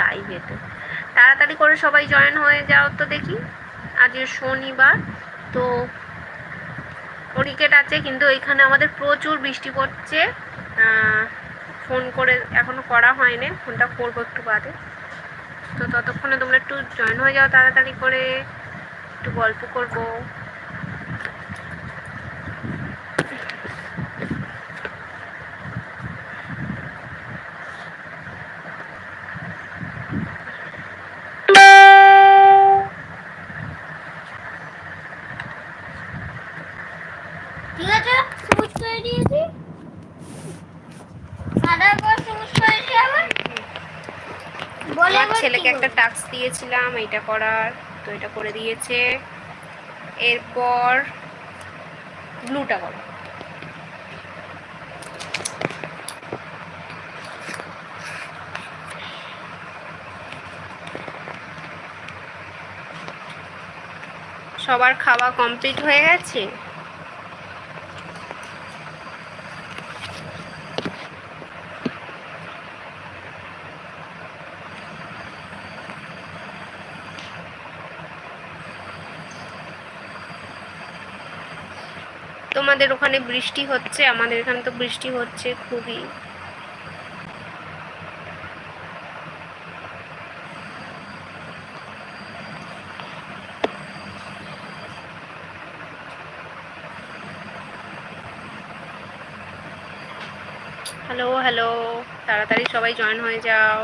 লাইভেতে তাড়াতাড়ি করে সবাই জয়েন হয়ে যাও তো দেখি। আজকে শনিবার, তো ক্রিকেট আছে, কিন্তু এখানে আমাদের প্রচুর বৃষ্টি পড়ছে। ফোন করে এখনও করা হয়নি ফোনটা করব একটু বাদে। তো ততক্ষণে তোমরা একটু জয়েন হয়ে যাও, তাড়াতাড়ি করে একটু গল্প করব ঠিক আছে সবুজ করে দিয়েছি সাদা করে সবুজ করে দিয়েছি আবার বলে আমার এবার ছেলেকে কি একটা করব? টাস্ক দিয়েছিলাম এটা করার, তো এটা করে দিয়েছে। এরপর ব্লুটা করো। সবার খাওয়া কমপ্লিট হয়ে গেছে? তোমাদের ওখানে বৃষ্টি হচ্ছে, আমাদের এখানে তো বৃষ্টি হচ্ছে খুবই। হ্যালো হ্যালো তাড়াতাড়ি সবাই জয়েন হয়ে যাও।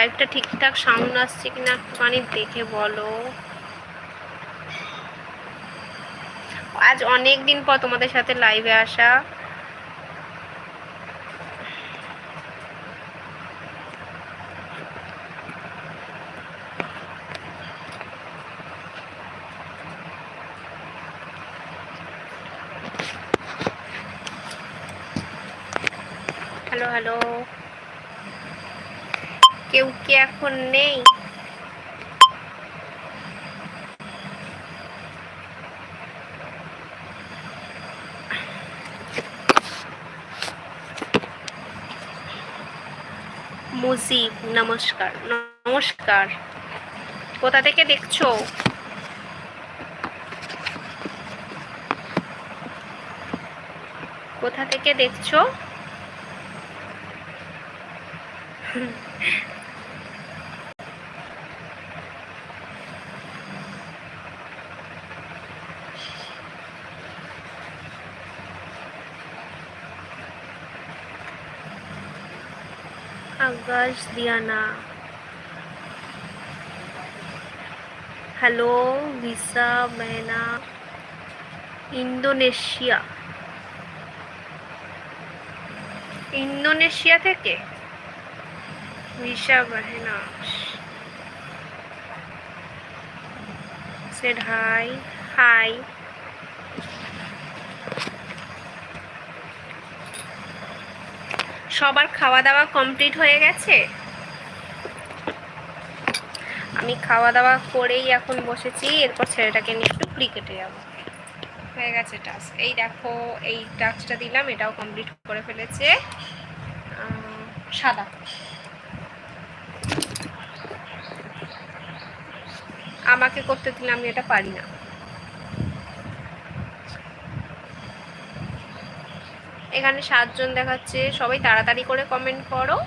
লাইভটা ঠিকঠাক সাউন্ড আসছে কিনা একটুখানি দেখে বলো। আজ অনেক দিন পর তোমাদের সাথে লাইভে আসা। হ্যালো হ্যালো কেউ কি এখন নেই? মুজিব নমস্কার। নমস্কার। কোথা থেকে দেখছ? কোথা থেকে দেখছ? আকাশ দিয়ানা হ্যালো ভিসা মেনা ইন্দোনেশিয়া ইন্দোনেশিয়া থেকে ভিসা মেহনা said hi hi সবার খাওয়া দাওয়া কমপ্লিট হয়ে গেছে? আমি খাওয়া দাওয়া করেই এখন বসেছি, এরপর ছেলেটাকে নিয়ে একটু ক্রিকেটে যাব। হয়ে গেছে টাস্ক এই দেখো, এই টাস্কটা দিলাম, এটাও কমপ্লিট করে ফেলেছে। সাদা। আমাকে করতে দিলে আমি এটা পারি না। এখানে সাতজন দেখাচ্ছে। সবাই তাড়াতাড়ি করে কমেন্ট করো।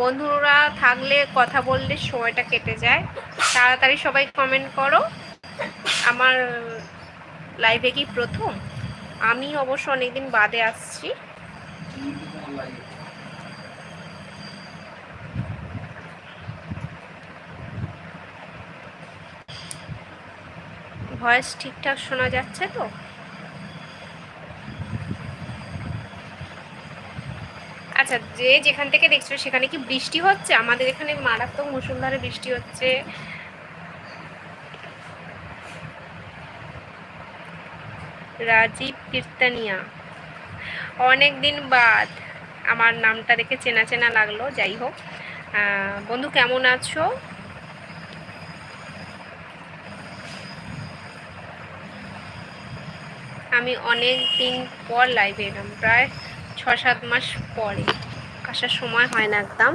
বন্ধুরা থাকলে কথা বললে সময়টা কেটে যায়। তাড়াতাড়ি সবাই কমেন্ট করো। আমার লাইভে কি প্রথম? আমি অবশ্য অনেকদিন বাদে আসছি। ভয়েস ঠিকঠাক শোনা যাচ্ছে তো? আচ্ছা যে যেখান থেকে দেখছ সেখানে কি বৃষ্টি হচ্ছে? আমাদের এখানে মারাত্মক মুসুলধারে বৃষ্টি হচ্ছে। রাজীব কীর্তানিয়া। অনেক দিন বাদ। আমার নামটা দেখে চেনা চেনা লাগল, যাই হোক। বন্ধু, কেমন আছো? আমি অনেক দিন পর লাইভে এলাম, প্রায় ছ সাত মাস পরে। আসার সময় হয় না একদম।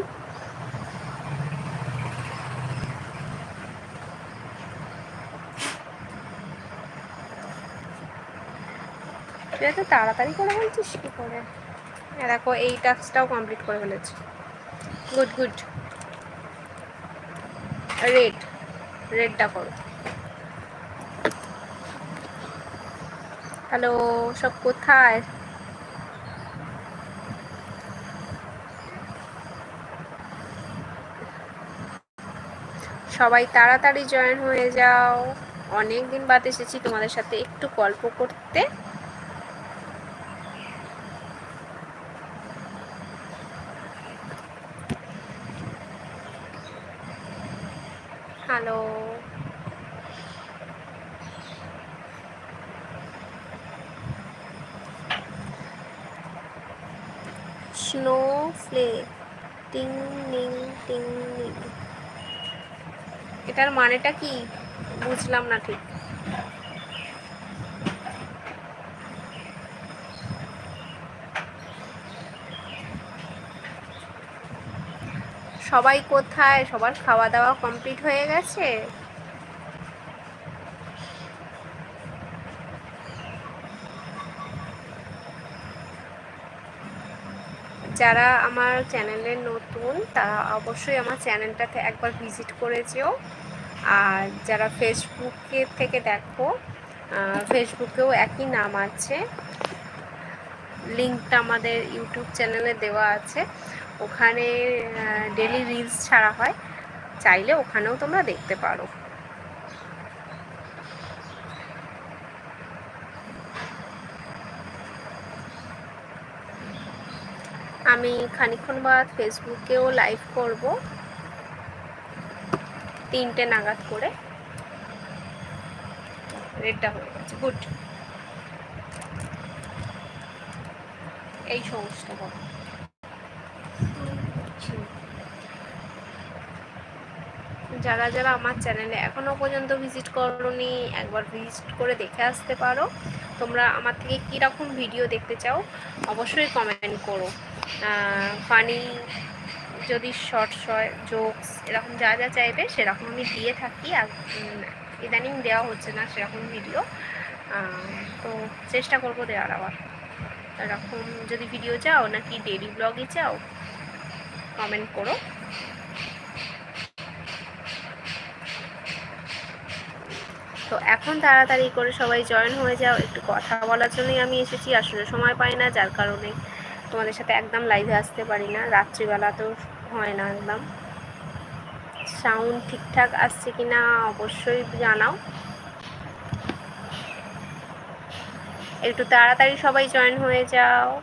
তুই এত তাড়াতাড়ি করে বলছিস কি করে? দেখো, এই টাস্কটাও কমপ্লিট করে ফেলেছি। গুড গুড রেড রেডটা করো। হ্যালো, সব কোথায়? সবাই তাড়াতাড়ি জয়েন হয়ে যাও। অনেক দিন বাদ এসেছি তোমাদের সাথে একটু গল্প করতে। হ্যালো। ফ্লেক টিং নিং টিং নিং। এটার মানেটা কি? বুঝলাম না ঠিক। সবাই কোথায়? সবার খাওয়া দাওয়া কমপ্লিট হয়ে গেছে? যারা আমার চ্যানেলে নতুন, তারা অবশ্যই আমার চ্যানেলটাতে একবার ভিজিট করে যেও। আর যারা ফেসবুকে থেকে দেখো ফেসবুকেও একই নাম আছে। লিঙ্কটা আমাদের ইউটিউব চ্যানেলে দেওয়া আছে। ওখানে ডেলি রিলস ছাড়া হয়। চাইলে ওখানেও তোমরা দেখতে পারো। আমি খানিক্ষণ বাদ ফেসবুকেও লাইভ করব। তিনটে নাগাদ করে। রেডটা হয়ে গেছে। গুড এই সমস্ত করো যারা যারা আমার চ্যানেলে এখনও পর্যন্ত ভিজিট করনি, একবার ভিজিট করে দেখে আসতে পারো। তোমরা আমার থেকে কীরকম ভিডিও দেখতে চাও, অবশ্যই কমেন্ট করো। ফানি যদি শর্টস হয় জোকস এরকম যা যা চাইবে, সেরকম আমি দিয়ে থাকি আর ইদানিং দেওয়া হচ্ছে না সেরকম ভিডিও তো চেষ্টা করব দেওয়ার আবার। এরকম যদি ভিডিও চাও, নাকি ডেলি ব্লগে চাও কমেন্ট করো। তো এখন তাড়াতাড়ি করে সবাই জয়েন হয়ে যাও। একটু কথা বলার জন্যই আমি এসেছি, আসলে সময় পাই না, যার কারণে তোমাদের সাথে একদম লাইভে আসতে পারি না। রাত্রিবেলা তো হয় না একদম। সাউন্ড ঠিকঠাক আসছে কি না অবশ্যই জানাও। একটু তাড়াতাড়ি সবাই জয়েন হয়ে যাও।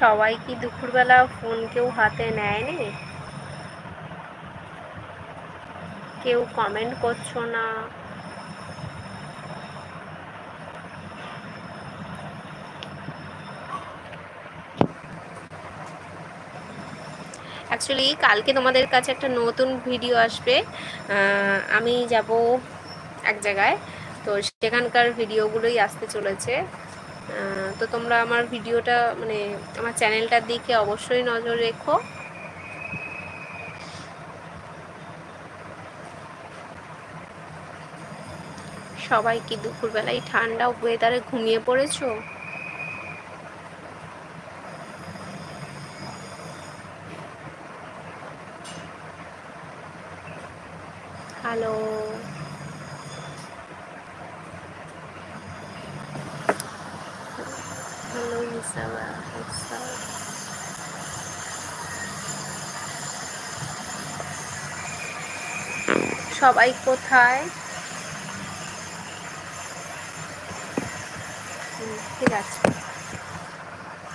সবাই কি দুপুরবেলা ফোন কেউ হাতে নেয়নি? কেউ কমেন্ট করছ না? অ্যাকচুয়ালি কালকে তোমাদের কাছে একটা নতুন ভিডিও আসবে। আমি যাব এক জায়গায়। তো সেখানকার ভিডিওগুলোই আসতে চলেছে। তো তোমরা আমার ভিডিওটা মানে আমার চ্যানেলটার দিকে অবশ্যই নজর রেখো। সবাই কি দুপুরবেলায় ঠান্ডা ওয়েদারে ঘুমিয়ে পড়েছো? হ্যালো হ্যালো মিসাবা সবাই কোথায়? ঠিক আছে।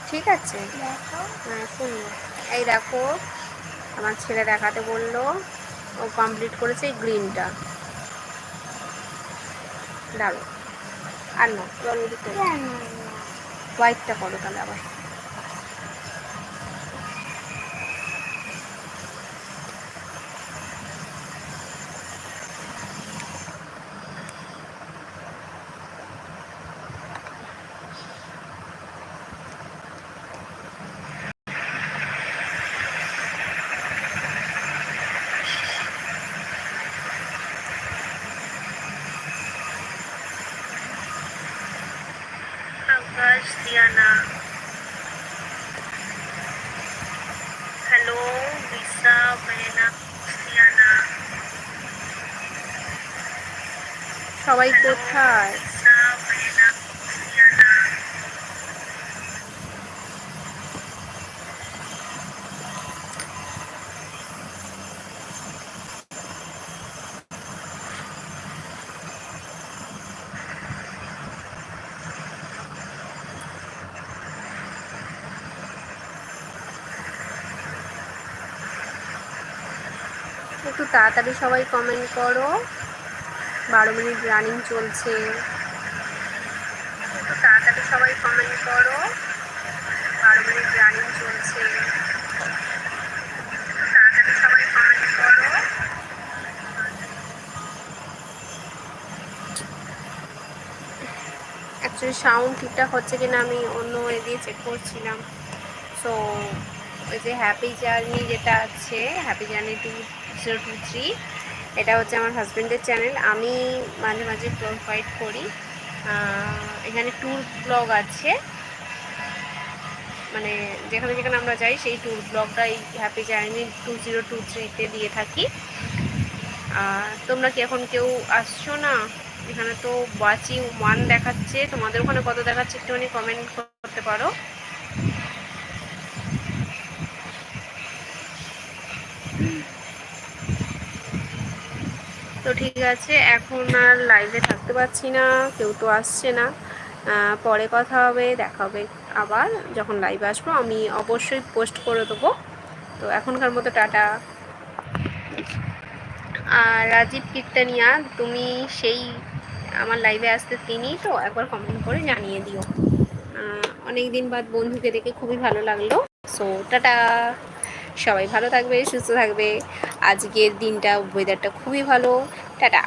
ঠিক আছে? দেখো। হ্যাঁ শুনব। এই দেখো আমার ছেলে দেখাতে বলল। ও কমপ্লিট করেছে এই গ্রিনটা দাঁড়ো আর না। হোয়াইটটা করো তাহলে আবার। সবাই কোথায়? একটু তাড়াতাড়ি সবাই কমেন্ট করো। বারো মিনিট রানিং চলছে। তাড়াতাড়ি সবাই কমেন্ট করো। বারো মিনিট রানিং চলছে। তাড়াতাড়ি সবাই কমেন্ট করো। অ্যাকচুয়ালি সাউন্ড ঠিকঠাক হচ্ছে কিনা আমি অন্য এ দিয়ে চেক করছিলাম। সো ওই যে হ্যাপি জার্নি যেটা আছে happy journey two zero two three এটা হচ্ছে আমার হাজব্যান্ডের চ্যানেল আমি মাঝে মাঝে প্রোভাইড করি। এখানে ট্যুর ব্লগ আছে। মানে যেখানে যেখানে আমরা যাই, সেই ট্যুর ব্লগটা এই happy journey two zero two থ্রিতে দিয়ে থাকি। তোমরা কি এখন কেউ আসছো না? এখানে তো ওয়াচিং ওয়ান দেখাচ্ছে। তোমাদের ওখানে কত দেখাচ্ছে একটুখানি কমেন্ট করতে পারো। তো ঠিক আছে, এখন আর লাইভে থাকতে পারছি না, কেউ তো আসছে না। পরে কথা হবে, দেখা হবে। আবার যখন লাইভে আসব, আমি অবশ্যই পোস্ট করে দেবো। তো এখনকার মতো টাটা। আর রাজীব কীর্তানিয়া, তুমি সেই আমার লাইভে আসতে তিনি তো একবার কমেন্ট করে জানিয়ে দিও। অনেক দিন বাদ বন্ধুকে দেখে খুবই ভালো লাগল। So tata. সবাই ভালো থাকবে, সুস্থ থাকবে। আজকের দিনটা ওয়েদারটা খুবই ভালো। টাটা।